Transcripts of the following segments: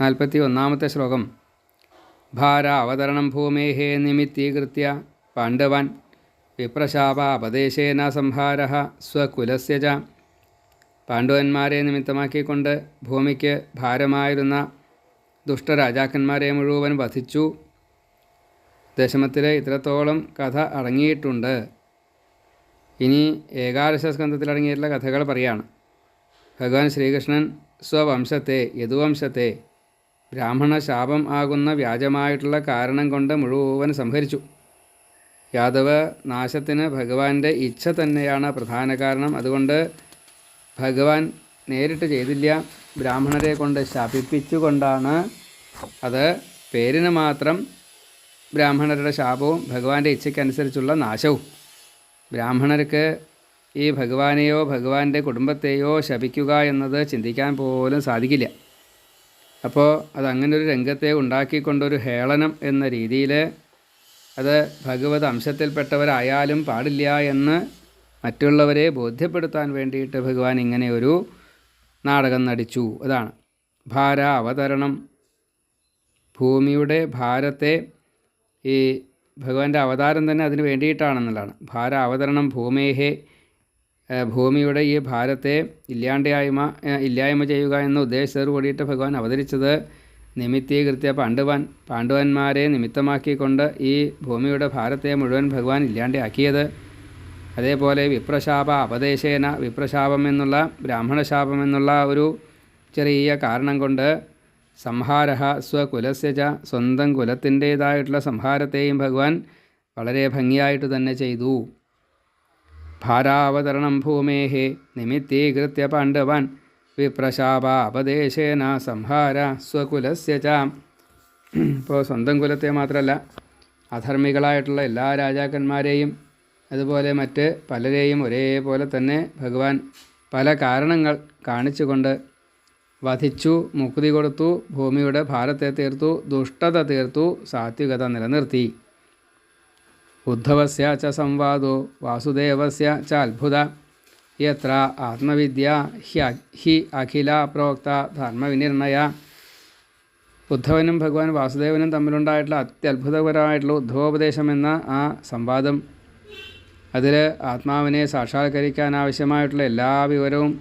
നാൽപ്പത്തി ഒന്നാമത്തെ ശ്ലോകം. ഭാര അവതരണം ഭൂമേഹേ നിമിത്തീകൃത്യ പാണ്ഡവാൻ വിപ്രശാപാപദേശേന സംഹാര സ്വകുലസ്യ പാണ്ഡവന്മാരെ നിമിത്തമാക്കിക്കൊണ്ട് ഭൂമിക്ക് ഭാരമായിരുന്ന ദുഷ്ടരാജാക്കന്മാരെ മുഴുവൻ വധിച്ചു. ദശമത്തിൽ ഇത്രത്തോളം കഥ അടങ്ങിയിട്ടുണ്ട്. ഇനി ഏകാദശ സ്കന്ധത്തിൽ അടങ്ങിയിട്ടുള്ള കഥകൾ പറയാണ്. ഭഗവാൻ ശ്രീകൃഷ്ണൻ സ്വവംശത്തെ യദുവംശത്തെ ബ്രാഹ്മണ ശാപം ആകുന്ന വ്യാജമായിട്ടുള്ള കാരണം കൊണ്ട് മുഴുവൻ സംഹരിച്ചു. യാദവ നാശത്തിന് ഭഗവാന്റെ ഇച്ഛ തന്നെയാണ് പ്രധാന കാരണം. അതുകൊണ്ട് ഭഗവാൻ നേരിട്ട് ചെയ്തില്ല. ബ്രാഹ്മണരെ കൊണ്ട് ശാപിപ്പിച്ചുകൊണ്ടാണ് അത്. പേരിന് മാത്രം ബ്രാഹ്മണരുടെ ശാപവും ഭഗവാന്റെ ഇച്ഛയ്ക്കനുസരിച്ചുള്ള നാശവും. ബ്രാഹ്മണർക്ക് ഈ ഭഗവാനെയോ ഭഗവാന്റെ കുടുംബത്തെയോ ശപിക്കുക എന്നത് ചിന്തിക്കാൻ പോലും സാധിക്കില്ല. അപ്പോൾ അത് ഒരു രംഗത്തെ ഉണ്ടാക്കിക്കൊണ്ടൊരു ഹേളനം എന്ന രീതിയിൽ അത് ഭഗവത് അംശത്തിൽപ്പെട്ടവരായാലും പാടില്ല എന്ന് മറ്റുള്ളവരെ ബോധ്യപ്പെടുത്താൻ വേണ്ടിയിട്ട് ഭഗവാൻ ഇങ്ങനെ ഒരു നാടകം നടിച്ചു. അതാണ്. ഭാര അവതരണം. ഭൂമിയുടെ ഭാരത്തെ ഈ ഭഗവാന്റെ അവതാരം തന്നെ അതിന് വേണ്ടിയിട്ടാണെന്നുള്ളതാണ്. ഭാര അവതരണം ഭൂമേഹേ ഭൂമിയുടെ ഈ ഭാരത്തെ ഇല്ലാണ്ടായ്മ ഇല്ലായ്മ ചെയ്യുക എന്ന ഉദ്ദേശത്തോടു കൂടിയിട്ട് ഭഗവാൻ അവതരിച്ചത് നിമിത്തീകൃത്യ പാണ്ഡവൻ പാണ്ഡവന്മാരെ നിമിത്തമാക്കിക്കൊണ്ട് ഈ ഭൂമിയുടെ ഭാരത്തെ മുഴുവൻ ഭഗവാൻ ഇല്ലാണ്ടാക്കിയത്. അതേപോലെ വിപ്രശാപ അപദേശേന വിപ്രശാപം എന്നുള്ള ബ്രാഹ്മണശാപം എന്നുള്ള ഒരു ചെറിയ കാരണം കൊണ്ട് സംഹാര സ്വകുലസ്യ ച സ്വന്തം കുലത്തിന്റേതായിട്ടുള്ള സംഹാരത്തെയും ഭഗവാൻ വളരെ ഭംഗിയായിട്ട് തന്നെ ചെയ്തു. ഭാരാവതരണം ഭൂമേ നിമിത്തീകൃത്യ പാണ്ഡവൻ വിപ്രശാപാപദേശേന സംഹാര സ്വകുലസ്യ ച. ഇപ്പോൾ സ്വന്തം കുലത്തെ മാത്രമല്ല അധർമ്മികളായിട്ടുള്ള എല്ലാ രാജാക്കന്മാരെയും അതുപോലെ മറ്റ് പലരെയും ഒരേപോലെ തന്നെ ഭഗവാൻ പല കാരണങ്ങൾ കാണിച്ചുകൊണ്ട് വധിച്ചു മുക്തി കൊടുത്തു ഭൂമിയുടെ ഭാരത്തെ തീർത്തു ദുഷ്ടത തീർത്തു സാത്വികത നിലനിർത്തി. ഉദ്ധവസ്യ ച സംവാദോ വാസുദേവസ്യ ച അത്ഭുത. യത്ര ആത്മവിദ്യ ഹി അഖില പ്രോക്ത ധർമ്മവിനിർണയ. ഉദ്ധവനും ഭഗവാൻ വാസുദേവനും തമ്മിലുണ്ടായിട്ടുള്ള അത്യത്ഭുതകരമായിട്ടുള്ള ഉദ്ധവോപദേശം എന്ന ആ സംവാദം. അതിൽ ആത്മാവിനെ സാക്ഷാത്കരിക്കാൻ ആവശ്യമായിട്ടുള്ള എല്ലാ വിവരവും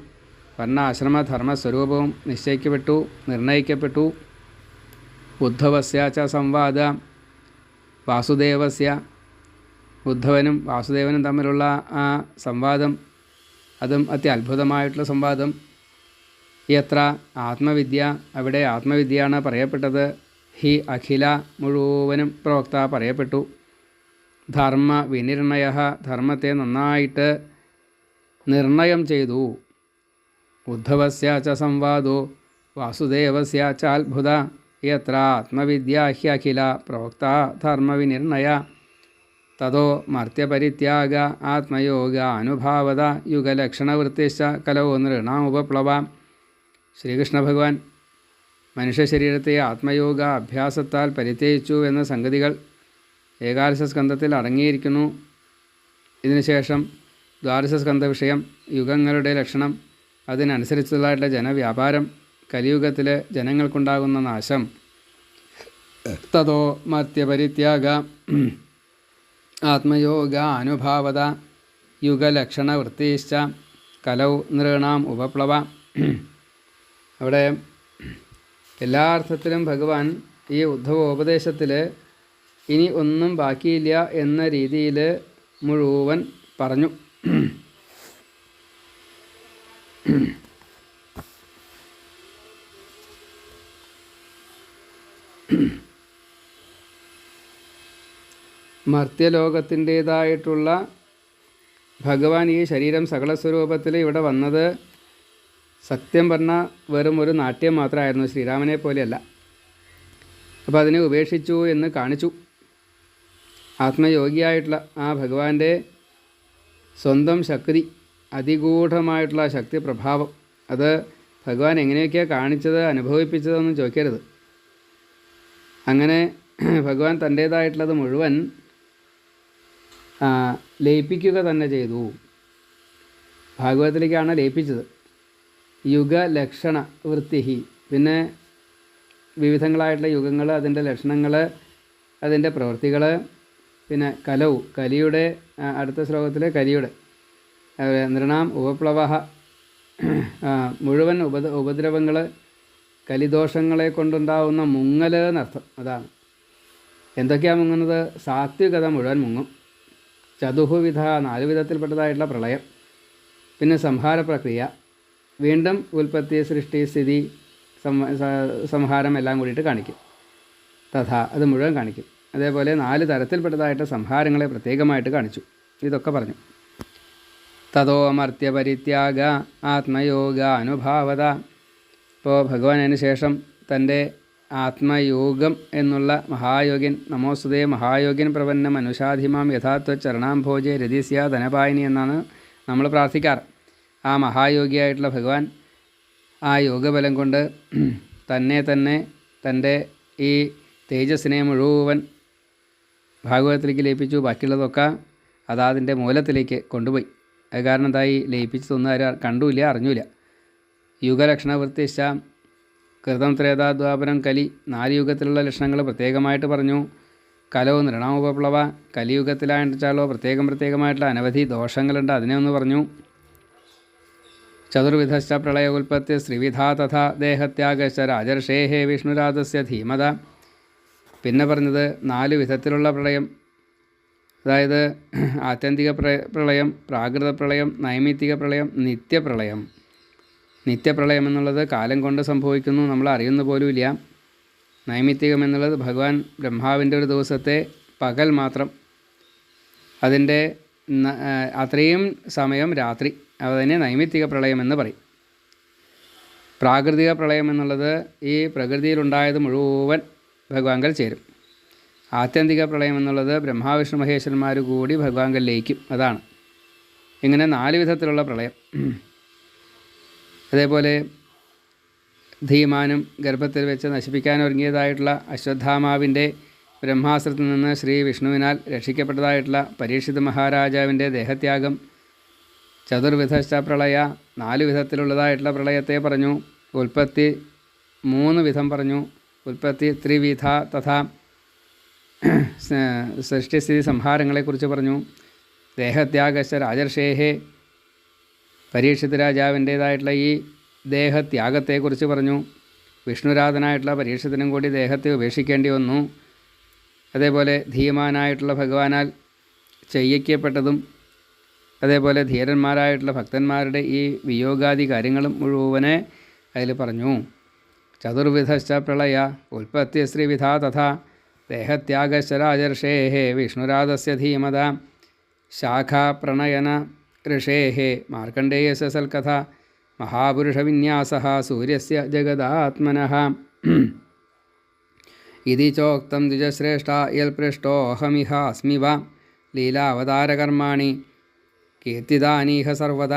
വർണാശ്രമ ധർമ്മസ്വരൂപവും സ്വരൂപവും നിശ്ചയിക്കപ്പെട്ടു നിർണയിക്കപ്പെട്ടു. ഉദ്ധവസ്യ ച സംവാദ വാസുദേവസ്യ ഉദ്ധവനും വാസുദേവനും തമ്മിലുള്ള ആ സംവാദം അതും അത്യത്ഭുതമായിട്ടുള്ള സംവാദം എത്ര ആത്മവിദ്യ അവിടെ ആത്മവിദ്യയാണ് പറയപ്പെട്ടത്. ഹി അഖില മുഴുവനും പ്രവക്ത പറയപ്പെട്ടു. ധർമ്മ വിനിർണയ ധർമ്മത്തെ നന്നായിട്ട് നിർണയം ചെയ്തു. ഉദ്ധവസ്യ ച സംവാദോ വാസുദേവസ്യ ചാത്ഭുത അത്ഭുത യത്ര ആത്മവിദ്യ ഹ്യഖില പ്രവക്ത ധർമ്മവിനിർണയ തതോ മർത്യപരിത്യാഗ ആത്മയോഗ അനുഭാവത യുഗലക്ഷണവൃത്തിശ്ച കലോ നൃണാമുപപ്ലവ ശ്രീകൃഷ്ണ ഭഗവാൻ മനുഷ്യ ശരീരത്തെ ആത്മയോഗ അഭ്യാസത്താൽ പരിത്യജിച്ചു എന്ന സംഗതികൾ ഏകാദശ സ്കന്ധത്തിൽ അടങ്ങിയിരിക്കുന്നു. ഇതിനുശേഷം ദ്വാദശ സ്കന്ധ വിഷയം യുഗങ്ങളുടെ ലക്ഷണം അതിനനുസരിച്ചുള്ളതായിട്ടുള്ള ജനവ്യാപാരം കലിയുഗത്തിലെ ജനങ്ങൾക്കുണ്ടാകുന്ന നാശം. തതോ മത്യപരിത്യാഗ ആത്മയോഗ അനുഭാവത യുഗലക്ഷണവൃത്തിശ്ച കലൗ നൃണാം ഉപപ്ലവ. അവിടെ എല്ലാ അർത്ഥത്തിലും ഭഗവാൻ ഈ ഉദ്ധവോപദേശത്തിൽ ഇനി ഒന്നും ബാക്കിയില്ല എന്ന രീതിയിൽ മുഴുവൻ പറഞ്ഞു. മർത്യലോകത്തിന്റേതായിട്ടുള്ള ഭഗവാൻ ഈ ശരീരം സകല സ്വരൂപത്തിൽ ഇവിടെ വന്നത് സത്യം പറഞ്ഞാൽ വെറും ഒരു നാട്യം മാത്രമായിരുന്നു ശ്രീരാമനെ പോലെയല്ല. അപ്പോൾ അതിനെ ഉപേക്ഷിച്ചു എന്ന് കാണിച്ചു. ആത്മയോഗിയായിട്ടുള്ള ആ ഭഗവാന്റെ സ്വന്തം ശക്തി അതിഗൂഢമായിട്ടുള്ള ശക്തി പ്രഭാവം അത് ഭഗവാൻ എങ്ങനെയൊക്കെയാണ് കാണിച്ചത് അനുഭവിപ്പിച്ചതെന്ന് ചോദിക്കരുത്. അങ്ങനെ ഭഗവാൻ തന്റേതായിട്ടുള്ളത് മുഴുവൻ ലയിപ്പിക്കുക തന്നെ ചെയ്തു. ഭാഗവതത്തിലേക്കാണ് ലയിപ്പിച്ചത്. യുഗലക്ഷണ വൃത്തിഹി. പിന്നെ വിവിധങ്ങളായിട്ടുള്ള യുഗങ്ങൾ അതിന്റെ ലക്ഷണങ്ങൾ അതിന്റെ പ്രവൃത്തികൾ പിന്നെ കലവും കലിയുടെ അടുത്ത ശ്ലോകത്തിൽ കലിയുടെ. നൃണാം ഉപപ്ലവ മുഴുവൻ ഉപ ഉപദ്രവങ്ങൾ കലിദോഷങ്ങളെ കൊണ്ടുണ്ടാവുന്ന മുങ്ങൽ എന്നർത്ഥം. അതാണ്. എന്തൊക്കെയാണ് മുങ്ങുന്നത്? സാത്വികത മുഴുവൻ മുങ്ങും. ചതുഹുവിധ നാല് വിധത്തിൽപ്പെട്ടതായിട്ടുള്ള പ്രളയം പിന്നെ സംഹാര പ്രക്രിയ വീണ്ടും ഉൽപ്പത്തി സൃഷ്ടി സ്ഥിതി സംഹാരം എല്ലാം കൂടിയിട്ട് കാണിക്കും. തഥാ അത് മുഴുവൻ കാണിക്കും. അതേപോലെ നാല് തരത്തിൽപ്പെട്ടതായിട്ട് സംഹാരങ്ങളെ പ്രത്യേകമായിട്ട് കാണിച്ചു. ഇതൊക്കെ പറഞ്ഞു. തതോ അമർത്യ പരിത്യാഗ ആത്മയോഗ അനുഭാവത. ഇപ്പോൾ ഭഗവാൻ അതിന് ശേഷം തന്റെ ആത്മയോഗം എന്നുള്ള മഹായോഗിൻ നമോസുതേ മഹായോഗിൻ പ്രപന്നം അനുഷാധിമാം യഥാത്വ ചരണാംഭോജെ രതിസ്യ ധനപായിനി എന്നാണ് നമ്മൾ പ്രാർത്ഥിക്കാറ്. ആ മഹായോഗിയായിട്ടുള്ള ഭഗവാൻ ആ യോഗബലം കൊണ്ട് തന്നെ തന്നെ തന്റെ ഈ തേജസ്സിനെ മുഴുവൻ ഭാഗവതത്തിലേക്ക് ലയിപ്പിച്ചു. ബാക്കിയുള്ളതൊക്കെ അതാതിന്റെ മൂലത്തിലേക്ക് കൊണ്ടുപോയി. അത് കാരണം എന്തായി? ലയിപ്പിച്ചതൊന്നും ആരും കണ്ടുമില്ല അറിഞ്ഞൂല യുഗലക്ഷണവൃത്തിശ കൃതം ത്രേതാദ്വാപരം കലി നാല് യുഗത്തിലുള്ള ലക്ഷണങ്ങൾ പ്രത്യേകമായിട്ട് പറഞ്ഞു. കലോ നൃണാമുപപ്ലവ കലിയുഗത്തിലായിട്ടാലോ പ്രത്യേകം പ്രത്യേകമായിട്ടുള്ള അനവധി ദോഷങ്ങളുണ്ട് അതിനെ ഒന്ന് പറഞ്ഞു. ചതുർവിധശ്ച പ്രളയ ഉൽപ്പത്തി ശ്രീവിധ തഥാ ദേഹത്യാഗശ്ച രാജർഷേഹേ വിഷ്ണുരാജസ്യ ധീമത. പിന്നെ പറഞ്ഞത് നാല് വിധത്തിലുള്ള പ്രളയം. അതായത് ആത്യന്തിക പ്രളയം പ്രാകൃത പ്രളയം നൈമിത്തിക പ്രളയം നിത്യപ്രളയം. നിത്യപ്രളയം എന്നുള്ളത് കാലം കൊണ്ട് സംഭവിക്കുന്നു നമ്മൾ അറിയുന്ന പോലുമില്ല. നൈമിത്തികം എന്നുള്ളത് ഭഗവാൻ ബ്രഹ്മാവിന്റെ ഒരു ദിവസത്തെ പകൽ മാത്രം. അതിന്റെ അത്രയും സമയം രാത്രി അതിനെ നൈമിത്തിക പ്രളയം എന്ന് പറയും. പ്രാകൃതിക പ്രളയം എന്നുള്ളത് ഈ പ്രകൃതിയിലുണ്ടായത് മുഴുവൻ ഭഗവാങ്കൽ ചേരും. ആത്യന്തിക പ്രളയം എന്നുള്ളത് ബ്രഹ്മാവിഷ്ണു മഹേശ്വരന്മാർ കൂടി ഭഗവാങ്കൽ ലയിക്കും അതാണ്. ഇങ്ങനെ നാല് വിധത്തിലുള്ള പ്രളയം. അതേപോലെ ധീമാനും ഗർഭത്തിൽ വെച്ച് നശിപ്പിക്കാൻ ഒരുങ്ങിയതായിട്ടുള്ള അശ്വത്ഥാമാവിന്റെ ബ്രഹ്മാസ്ത്രത്തിൽ നിന്ന് ശ്രീ വിഷ്ണുവിനാൽ രക്ഷിക്കപ്പെട്ടതായിട്ടുള്ള പരീക്ഷിത് മഹാരാജാവിന്റെ ദേഹത്യാഗം ചതുർവിധശ്ച പ്രളയ നാല് വിധത്തിലുള്ളതായിട്ടുള്ള പ്രളയത്തെ പറഞ്ഞു ഉൽപ്പത്തി മൂന്ന് വിധം പറഞ്ഞു ഉൽപ്പത്തി ത്രിവിധ തഥാ സൃഷ്ടിസ്ഥിതി സംഹാരങ്ങളെക്കുറിച്ച് പറഞ്ഞു ദേഹത്യാഗശ്ച രാജർഷേഹേ പരീക്ഷിത് രാജാവിന്റേതായിട്ടുള്ള ഈ ദേഹത്യാഗത്തെക്കുറിച്ച് പറഞ്ഞു. വിഷ്ണുരാധനായിട്ടുള്ള പരീക്ഷത്തിനും കൂടി ദേഹത്തെ ഉപേക്ഷിക്കേണ്ടി വന്നു. അതേപോലെ ധീമാനായിട്ടുള്ള ഭഗവാനാൽ ചെയ്യിക്കപ്പെട്ടതും അതേപോലെ ധീരന്മാരായിട്ടുള്ള ഭക്തന്മാരുടെ ഈ വിയോഗാദി കാര്യങ്ങളും മുഴുവനെ അതിൽ പറഞ്ഞു. ചതുർവിധശ്ച പ്രളയ ഉൽപ്പത്തി ശ്രീവിധ തഥാ ദേഹത്യാഗശ്ച രാജർഷേഹേ വിഷ്ണുരാധസ്യ ധീമത ശാഖാപ്രണയന ऋषेः मार्कण्डेयस्य सल्कथा महापुरुषविन्यासः सूर्यस्य जगदात्मनः इति चोक्तं द्विजश्रेष्ठ यल्पृष्टोऽहमिहास्मि वा लीलावतारकर्माणि കീർത്തിദാനീഹ സർവത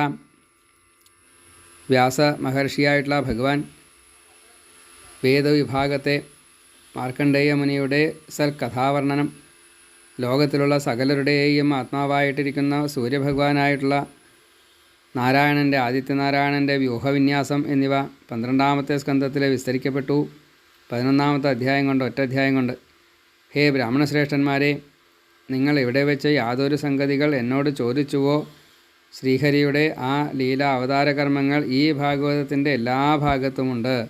വ്യാസ മഹർഷിയായിട്ടുള്ള ഭഗവാൻ വേദവിഭാഗത്തെ മാർക്കണ്ഡേയ മുനിയുടെ സൽ കഥാവർണനം ലോകത്തിലുള്ള സകലരുടെയും ആത്മാവായിട്ടിരിക്കുന്ന സൂര്യഭഗവാനായിട്ടുള്ള നാരായണന്റെ ആദിത്യനാരായണന്റെ വ്യൂഹവിന്യാസം എന്നിവ പന്ത്രണ്ടാമത്തെ സ്കന്ധത്തിൽ വിസ്തരിക്കപ്പെട്ടു. പതിനൊന്നാമത്തെ അധ്യായം കൊണ്ട് ഒറ്റ അധ്യായം കൊണ്ട്. ഹേ ബ്രാഹ്മണശ്രേഷ്ഠന്മാരെ നിങ്ങൾ ഇവിടെ വെച്ച് യാതൊരു സംഗതികൾ എന്നോട് ചോദിച്ചുവോ? ശ്രീഹരിയുടെ ആ ലീല അവതാരകർമ്മങ്ങൾ ഈ ഭാഗവതത്തിന്റെ എല്ലാ ഭാഗത്തുമുണ്ട്.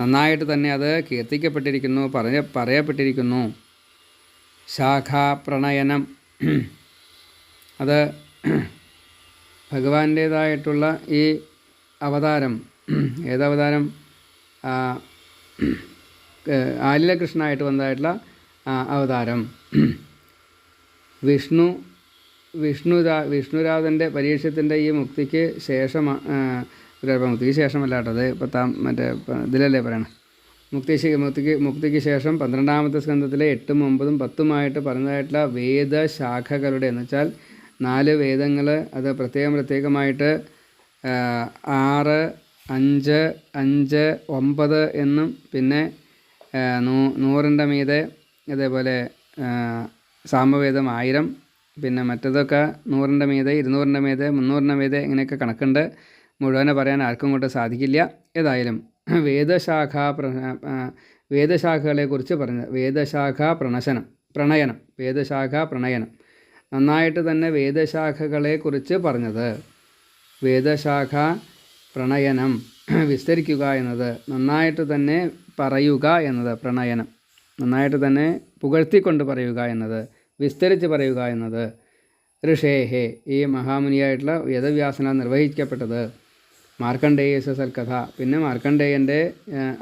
നന്നായിട്ട് തന്നെ അത് കീർത്തിക്കപ്പെട്ടിരിക്കുന്നു പറയ പറയപ്പെട്ടിരിക്കുന്നു. ശാഖാപ്രണയനം. അത് ഭഗവാന്റേതായിട്ടുള്ള ഈ അവതാരം ഏതവതാരം? ആലിലകൃഷ്ണനായിട്ട് വന്നതായിട്ടുള്ള അവതാരം. വിഷ്ണു വിഷ്ണുരാ വിഷ്ണുരാധന്റെ പരീക്ഷത്തിന്റെ ഈ മുക്തിക്ക് ശേഷം മുക്തിക്ക് ശേഷമല്ലാട്ടത്. പത്താം മറ്റേ ഇതിലല്ലേ പറയണം? മുക്തി മുക്തിക്ക് മുക്തിക്ക് ശേഷം പന്ത്രണ്ടാമത്തെ സ്കന്ധത്തിലെ എട്ടും ഒമ്പതും പത്തുമായിട്ട് പറഞ്ഞതായിട്ടുള്ള വേദശാഖകളുടെ എന്ന് വെച്ചാൽ നാല് വേദങ്ങൾ അത് പ്രത്യേകം പ്രത്യേകമായിട്ട് ആറ് അഞ്ച് അഞ്ച് ഒമ്പത് എന്നും പിന്നെ നൂ നൂറിന്റെ മീതെ അതേപോലെ സാമവേദം ആയിരം പിന്നെ മറ്റതൊക്കെ നൂറിന്റെ മീതെ ഇരുന്നൂറിന്റെ മീതെ മുന്നൂറിന്റെ മീതെ ഇങ്ങനെയൊക്കെ കണക്കുണ്ട്. മുഴുവനെ പറയാൻ ആർക്കും കൊണ്ട് സാധിക്കില്ല. ഏതായാലും വേദശാഖ ആ, വേദശാഖകളെക്കുറിച്ച് പറഞ്ഞത്. വേദശാഖാ പ്രണശനം പ്രണയനം വേദശാഖാ പ്രണയനം. നന്നായിട്ട് തന്നെ വേദശാഖകളെക്കുറിച്ച് പറഞ്ഞത്. വേദശാഖ പ്രണയനം വിസ്തരിക്കുക എന്നത് നന്നായിട്ട് തന്നെ പറയുക എന്നത് പ്രണയനം. നന്നായിട്ട് തന്നെ പുകഴ്ത്തിക്കൊണ്ട് പറയുക എന്നത് വിസ്തരിച്ച് പറയുക എന്നത് ഋഷേഹേ ഈ മഹാമുനിയായിട്ടുള്ള വേദവ്യാസന നിർവഹിക്കപ്പെട്ടത് മാർക്കണ്ഡേയസ കഥ. പിന്നെ മാർക്കണ്ഡേയന്റെ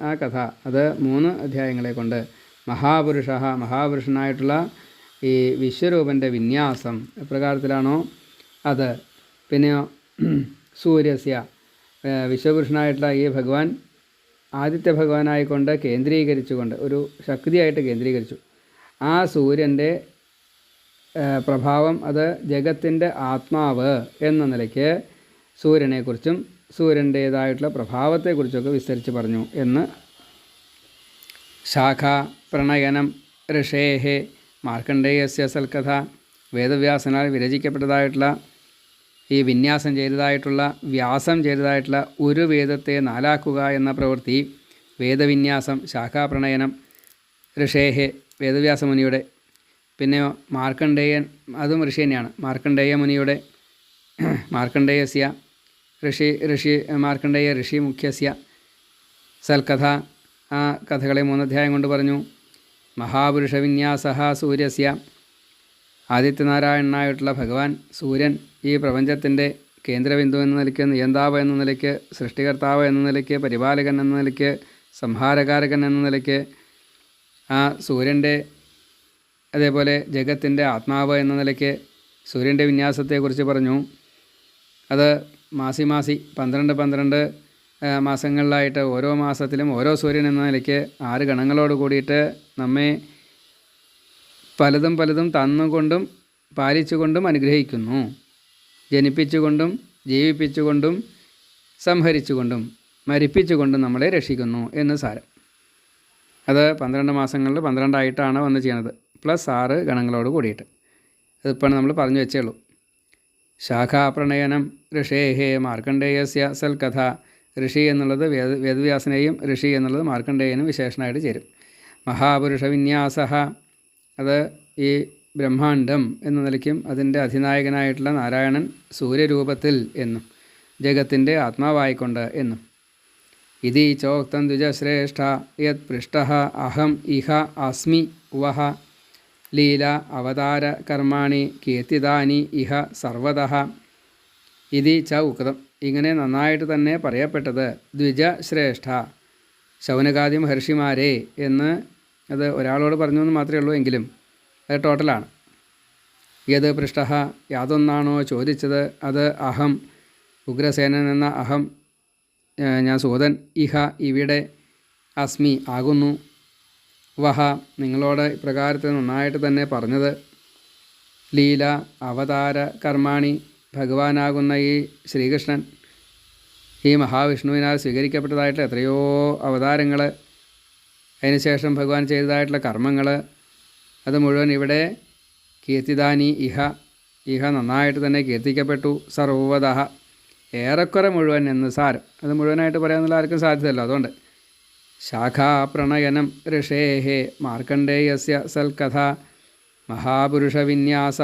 ആ കഥ. അത് മൂന്ന് അധ്യായങ്ങളെ കൊണ്ട്. മഹാപുരുഷ മഹാപുരുഷനായിട്ടുള്ള ഈ വിശ്വരൂപന്റെ വിന്യാസം എപ്രകാരത്തിലാണോ അത്? പിന്നെ സൂര്യസ്യ. വിശ്വപുരുഷനായിട്ടുള്ള ഈ ഭഗവാൻ ആദിത്യ ഭഗവാനായിക്കൊണ്ട് കേന്ദ്രീകരിച്ചുകൊണ്ട് ഒരു ശക്തിയായിട്ട് കേന്ദ്രീകരിച്ചു. ആ സൂര്യന്റെ പ്രഭാവം അത് ജഗത്തിന്റെ ആത്മാവ് എന്ന നിലയ്ക്ക് സൂര്യനെക്കുറിച്ചും സൂര്യന്റേതായിട്ടുള്ള പ്രഭാവത്തെക്കുറിച്ചൊക്കെ വിസ്തരിച്ച് പറഞ്ഞു എന്ന് ശാഖ പ്രണയനം ഋഷേഹെ മാർക്കണ്ഡേയസ്യ സൽക്കഥ വേദവ്യാസനാൽ വിരചിക്കപ്പെട്ടതായിട്ടുള്ള ഈ വിന്യാസം ചെയ്തതായിട്ടുള്ള വ്യാസം ചെയ്തതായിട്ടുള്ള ഒരു വേദത്തെ നാലാക്കുക എന്ന പ്രവൃത്തി വേദവിന്യാസം ശാഖാപ്രണയനം ഋഷേഹെ വേദവ്യാസ മുനിയുടെ പിന്നെ മാർക്കണ്ഡേയൻ അതും ഋഷി തന്നെയാണ്. മാർക്കണ്ഡേയ മുനിയുടെ മാർക്കണ്ഡേയസ്യ ഋഷി ഋഷി മാർക്കണ്ഡേയ ഋഷി മുഖ്യസ്യ സൽക്കഥ ആ കഥകളെ മൂന്നധ്യായം കൊണ്ട് പറഞ്ഞു. മഹാപുരുഷ വിന്യാസ സൂര്യസ്യ. ആദിത്യനാരായണനായിട്ടുള്ള ഭഗവാൻ സൂര്യൻ ഈ പ്രപഞ്ചത്തിന്റെ കേന്ദ്രബിന്ദു എന്ന നിലയ്ക്ക് നിയന്താവ് എന്ന നിലയ്ക്ക് സൃഷ്ടികർത്താവ് എന്ന നിലയ്ക്ക് പരിപാലകൻ എന്ന നിലയ്ക്ക് സംഹാരകാരകൻ എന്ന നിലയ്ക്ക് ആ സൂര്യന്റെ അതേപോലെ ജഗത്തിന്റെ ആത്മാവ് എന്ന നിലയ്ക്ക് സൂര്യന്റെ വിന്യാസത്തെക്കുറിച്ച് പറഞ്ഞു. അത് മാസി മാസി പന്ത്രണ്ട് പന്ത്രണ്ട് മാസങ്ങളിലായിട്ട് ഓരോ മാസത്തിലും ഓരോ സൂര്യൻ എന്ന നിലയ്ക്ക് ആറ് ഗണങ്ങളോട് കൂടിയിട്ട് നമ്മെ പലതും പലതും തന്നുകൊണ്ടും പാലിച്ചുകൊണ്ടും അനുഗ്രഹിക്കുന്നു. ജനിപ്പിച്ചുകൊണ്ടും ജീവിപ്പിച്ചുകൊണ്ടും സംഹരിച്ചുകൊണ്ടും മരിപ്പിച്ചുകൊണ്ടും നമ്മളെ രക്ഷിക്കുന്നു എന്ന് സാരം. അത് പന്ത്രണ്ട് മാസങ്ങളിൽ പന്ത്രണ്ടായിട്ടാണ് വന്ന് ചെയ്യണത് പ്ലസ് ആറ് ഗണങ്ങളോട് കൂടിയിട്ട്. അതിപ്പോൾ നമ്മൾ പറഞ്ഞു വെച്ചേ ഉള്ളൂ. ശാഖാപ്രണയനം ഋഷേഹേ മാർക്കണ്ഡേയസ്യ സൽകഥ. ഋഷി എന്നുള്ളത് വേദ വേദവ്യാസനെയും ഋഷി എന്നുള്ളത് മാർക്കണ്ഡേയനും വിശേഷണമായിട്ട് ചേരും. മഹാപുരുഷ വിന്യാസ അത് ഈ ബ്രഹ്മാണ്ഡം എന്ന നിലയ്ക്കും അതിന്റെ അധിനായകനായിട്ടുള്ള നാരായണൻ സൂര്യരൂപത്തിൽ എന്നും ജഗത്തിന്റെ ആത്മാവായിക്കൊണ്ട് എന്നും. ഇതി ചോക്തം ദ്വിജശ്രേഷ്ഠ യത് പൃഷ്ട അഹം ഇഹ അസ്മി വഹ ലീല അവതാര കർമാണി കീർത്തിദാനി ഇഹ സർവത. ഇതി ച ഉക്തം. ഇങ്ങനെ നന്നായിട്ട് തന്നെ പറയപ്പെട്ടത് ദ്വിജശ്രേഷ്ഠ ശൗനകാദി മഹർഷിമാരെ എന്ന് അത് ഒരാളോട് പറഞ്ഞു എന്ന് മാത്രമേ ഉള്ളൂ എങ്കിലും അത് ടോട്ടലാണ്. ഏത് പൃഷ്ട യാതൊന്നാണോ ചോദിച്ചത്? അത് അഹം ഉഗ്രസേനൻ എന്ന അഹം ഞാൻ സൂതൻ ഇഹ ഇവിടെ അസ്മി ആകുന്നു. വഹ നിങ്ങളോട് ഇപ്രകാരത്തിൽ നന്നായിട്ട് തന്നെ പറഞ്ഞത്. ലീല അവതാര കർമാണി ഭഗവാനാകുന്ന ഈ ശ്രീകൃഷ്ണൻ ഈ മഹാവിഷ്ണുവിനാൽ സ്വീകരിക്കപ്പെട്ടതായിട്ട് എത്രയോ അവതാരങ്ങൾ അതിനുശേഷം ഭഗവാൻ ചെയ്തതായിട്ടുള്ള കർമ്മങ്ങൾ അത് മുഴുവൻ ഇവിടെ കീർത്തിദാനി ഇഹ ഇഹ നന്നായിട്ട് തന്നെ കീർത്തിക്കപ്പെട്ടു. സർവത ഏറെക്കുറെ മുഴുവൻ എന്ന് സാരം. അത് മുഴുവനായിട്ട് പറയാനുള്ള ആർക്കും സാധ്യതയല്ല. അതുകൊണ്ട് ഋഷേഹേ മാർക്കണ്ഡേയസ്യ സൽക്കഥ. മഹാപുരുഷവിന്യാസ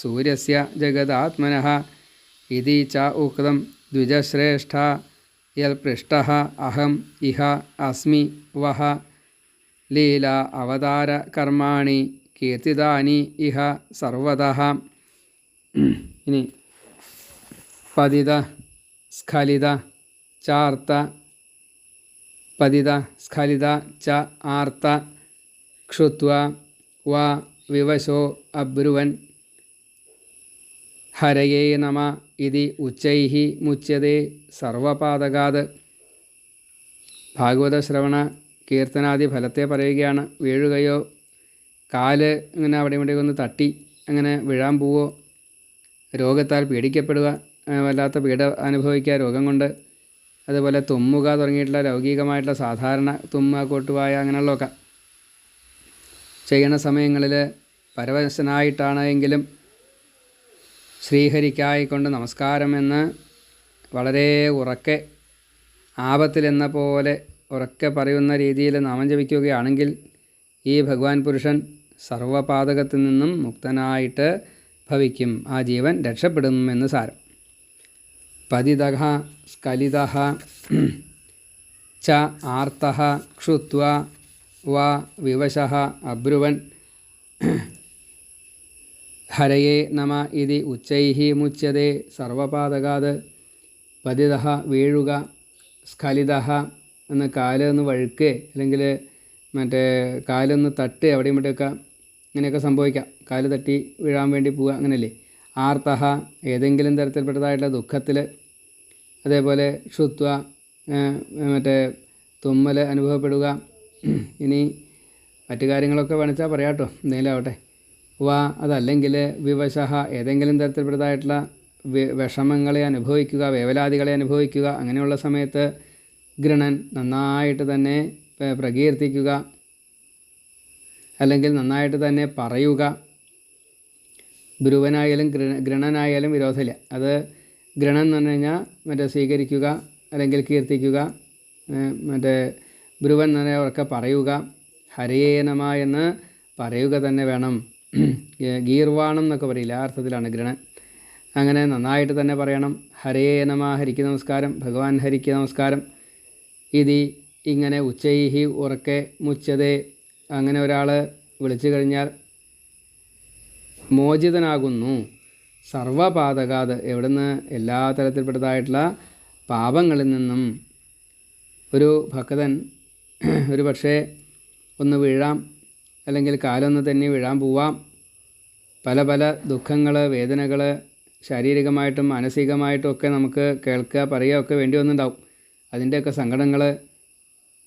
സൂര്യസ്യ ജഗദാത്മന. ഇതി ച ഉക്തം ദ്വിജശ്രേഷ്ഠ. യൽപൃഷ്ട അഹം ഇഹ അസ്മി വഹ. ലീല അവതാര കർമാണി കീർത്തിദാനി ഇഹ സർവത. ഇനി പതിത സ്ഖലിത ചാർത്ത പതിത സ്ഖലിത ച ആർത്ത ക്ഷുത്വ വ വിവശോ അബ്രുവൻ ഹരയേ നമ ഇതി ഉച്ചൈ മുച്യതേ സർവപാതകാത് ഭാഗവത ശ്രവണ കീർത്തനാദി ഫലത്തെ പറയുകയാണ്. വീഴുകയോ കാൽ ഇങ്ങനെ അവിടെ ഇവിടെ ഒന്ന് തട്ടി അങ്ങനെ വീഴാൻ പോവോ രോഗത്താൽ പീഡിക്കപ്പെടുക വല്ലാത്ത പീഡ അനുഭവിക്കുക രോഗം കൊണ്ട് അതുപോലെ തുമ്മുക തുടങ്ങിയിട്ടുള്ള ലൗകികമായിട്ടുള്ള സാധാരണ തുമ്മ കൊട്ടുവായ അങ്ങനെയുള്ളതൊക്കെ ചെയ്യണ സമയങ്ങളിൽ പരവശനായിട്ടാണെങ്കിലും ശ്രീഹരിക്കായിക്കൊണ്ട് നമസ്കാരമെന്ന് വളരെ ഉറക്കെ ആപത്തിലെന്ന പോലെ ഉറക്കെ പറയുന്ന രീതിയിൽ നാമം ജപിക്കുകയാണെങ്കിൽ ഈ ഭഗവാൻ പുരുഷൻ സർവപാതകത്തിൽ നിന്നും മുക്തനായിട്ട് ഭവിക്കും. ആ ജീവൻ രക്ഷപ്പെടുമെന്ന് സാരം. പതിത स्खलितः ച ആർത്തഹ ക്ഷുത്വ വ വിവശ അബ്രുവൻ ഹരയേ നമ ഇതി उच्चैः മുച്യതേ സർവപാതകാത് പതിത വീഴുക സ്ഖലിത എന്ന് കാലൊന്ന് വഴുക്ക് അല്ലെങ്കിൽ മറ്റേ കാലൊന്ന് തട്ട് എവിടെയും ഇവിടെയൊക്കെ ഇങ്ങനെയൊക്കെ സംഭവിക്കാം. കാൽ തട്ടി വീഴാൻ വേണ്ടി പോവുക അങ്ങനെയല്ലേ? ആർത്തഹ ഏതെങ്കിലും തരത്തിൽപ്പെട്ടതായിട്ടുള്ള ദുഃഖത്തിൽ അതേപോലെ ക്ഷുത്വ മറ്റേ തുമ്മൽ അനുഭവപ്പെടുക. ഇനി മറ്റു കാര്യങ്ങളൊക്കെ വേണിച്ചാൽ പറയാട്ടോ. എന്തെങ്കിലും ആവട്ടെ. വാ അതല്ലെങ്കിൽ വിവശഹ ഏതെങ്കിലും തരത്തിൽപ്പെട്ടതായിട്ടുള്ള വിഷമങ്ങളെ അനുഭവിക്കുക വേവലാദികളെ അനുഭവിക്കുക അങ്ങനെയുള്ള സമയത്ത് ഗൃണൻ നന്നായിട്ട് തന്നെ പ്രകീർത്തിക്കുക. അല്ലെങ്കിൽ നന്നായിട്ട് തന്നെ പറയുക. ധ്രുവനായാലും ഗൃണനായാലും വിരോധമില്ല. അത് ഗൃണം എന്ന് പറഞ്ഞു കഴിഞ്ഞാൽ മറ്റേ സ്വീകരിക്കുക അല്ലെങ്കിൽ കീർത്തിക്കുക മറ്റേ ബ്രുവൻ എന്ന് പറഞ്ഞാൽ അവർക്ക് പറയുക ഹരയേ നമ എന്ന് പറയുക തന്നെ വേണം. ഗീർവാണം എന്നൊക്കെ പറയില്ല ആ അർത്ഥത്തിലാണ് ഗ്രഹണൻ അങ്ങനെ നന്നായിട്ട് തന്നെ പറയണം. ഹരേ നമ ഹരിക്ക് നമസ്കാരം ഭഗവാൻ ഹരിക്ക് നമസ്കാരം. ഇതി ഇങ്ങനെ ഉച്ചൈഹി ഉറക്കെ മുച്ചതേ. അങ്ങനെ ഒരാൾ വിളിച്ചു കഴിഞ്ഞാൽ മോചിതനാകുന്നു. സർവപാതകാത് എവിടുന്ന് എല്ലാ തരത്തിൽപ്പെട്ടതായിട്ടുള്ള പാപങ്ങളിൽ നിന്നും ഒരു ഭക്തൻ ഒരു പക്ഷേ ഒന്ന് വീഴാം അല്ലെങ്കിൽ കാലൊന്ന് തന്നെ വീഴാൻ പോവാം. പല പല ദുഃഖങ്ങൾ വേദനകൾ ശാരീരികമായിട്ടും മാനസികമായിട്ടും ഒക്കെ നമുക്ക് കേൾക്കുക പറയുക ഒക്കെ വേണ്ടി വന്നിട്ടുണ്ടാവും അതിന്റെയൊക്കെ സങ്കടങ്ങൾ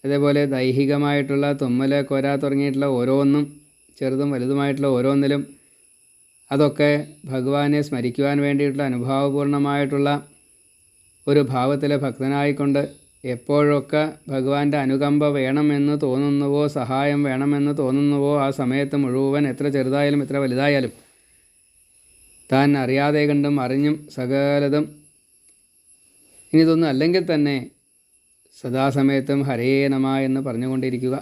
അതേപോലെ ദൈഹികമായിട്ടുള്ള തുമ്മൽ കൊര തുടങ്ങിയിട്ടുള്ള ഓരോന്നും ചെറുതും വലുതുമായിട്ടുള്ള ഓരോന്നിലും അതൊക്കെ ഭഗവാനെ സ്മരിക്കുവാൻ വേണ്ടിയിട്ടുള്ള അനുഭാവപൂർണമായിട്ടുള്ള ഒരു ഭാവത്തിലെ ഭക്തനായിക്കൊണ്ട് എപ്പോഴൊക്കെ ഭഗവാന്റെ അനുകമ്പ വേണമെന്ന് തോന്നുന്നുവോ സഹായം വേണമെന്ന് തോന്നുന്നുവോ ആ സമയത്ത് മുഴുവൻ എത്ര ചെറുതായാലും എത്ര വലുതായാലും താൻ അറിയാതെ കണ്ടും അറിഞ്ഞും സകലതും ഇനി ഇതൊന്നും അല്ലെങ്കിൽ തന്നെ സദാസമയത്തും ഹരേ നമ എന്ന് പറഞ്ഞുകൊണ്ടിരിക്കുക.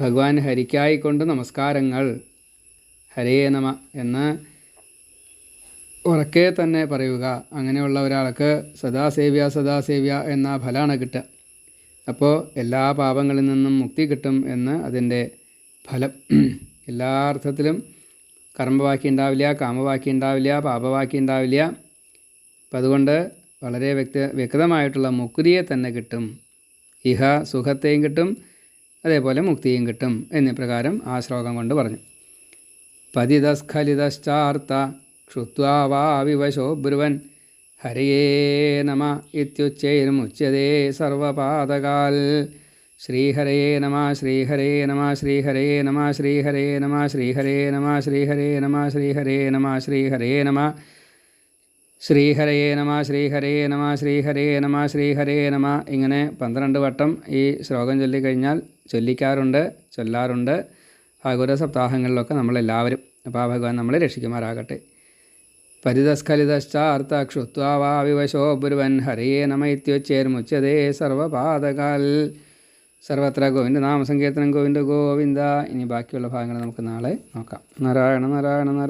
ഭഗവാൻ ഹരിക്കായിക്കൊണ്ട് നമസ്കാരങ്ങൾ. ഹരേ നമ എന്ന് ഉറക്കെ തന്നെ പറയുക. അങ്ങനെയുള്ള ഒരാൾക്ക് സദാസേവ്യ സദാസേവ്യ എന്ന ഫലമാണ് കിട്ടുക. അപ്പോൾ എല്ലാ പാപങ്ങളിൽ നിന്നും മുക്തി കിട്ടും എന്ന് അതിന്റെ ഫലം. എല്ലാ അർത്ഥത്തിലും കർമ്മവാക്കി ഉണ്ടാവില്ല കാമവാക്കി ഉണ്ടാവില്ല പാപവാക്കി ഉണ്ടാവില്ല. അപ്പം അതുകൊണ്ട് വളരെ വ്യക്ത വ്യക്തമായിട്ടുള്ള മുക്തിയെ തന്നെ കിട്ടും. ഇഹ സുഖത്തെയും കിട്ടും അതേപോലെ മുക്തിയും കിട്ടും എന്നീ പ്രകാരം ആ ശ്ലോകം കൊണ്ട് പറഞ്ഞു. പതിതസ്ഖലിതശ്ചാർത്ത ക്ഷുത്വാ ബ്രുവൻ ഹരിയേ നമ ഇത്യുച്ചൈർമുച്യതേ സർവപാതകാൽ ശ്രീഹരേ നമ ശ്രീഹരേ നമ ശ്രീഹരേ നമ ശ്രീഹരേ നമ ശ്രീഹരേ നമ ശ്രീഹരേ നമ ശ്രീഹരേ നമ ശ്രീഹരേ നമ ശ്രീഹരേ നമ ശ്രീഹരേ നമ ശ്രീഹരേ നമ ശ്രീഹരേ നമ ഇങ്ങനെ പന്ത്രണ്ട് വട്ടം ഈ ശ്ലോകം ചൊല്ലിക്കഴിഞ്ഞാൽ ചൊല്ലിക്കാറുണ്ട് ചൊല്ലാറുണ്ട് ഭാഗവത സപ്താഹങ്ങളിലൊക്കെ നമ്മളെല്ലാവരും അപ്പോൾ ആ ഭഗവാൻ നമ്മളെ രക്ഷിക്കുമാറാകട്ടെ. പരിതസ്ഖലിതശ്ചാർത്തക്ഷുത്വാവാവിവശോ ബുരുവൻ ഹരേ നമൈത്യുച്ചേർമുച്ചതേ സർവപാതകാൽ സർവത്ര ഗോവിന്ദ നാമസങ്കീർത്തനം ഗോവിന്ദ ഗോവിന്ദ. ഇനി ബാക്കിയുള്ള ഭാഗങ്ങൾ നമുക്ക് നാളെ നോക്കാം. നാരായണ നാരായണ നാരായണ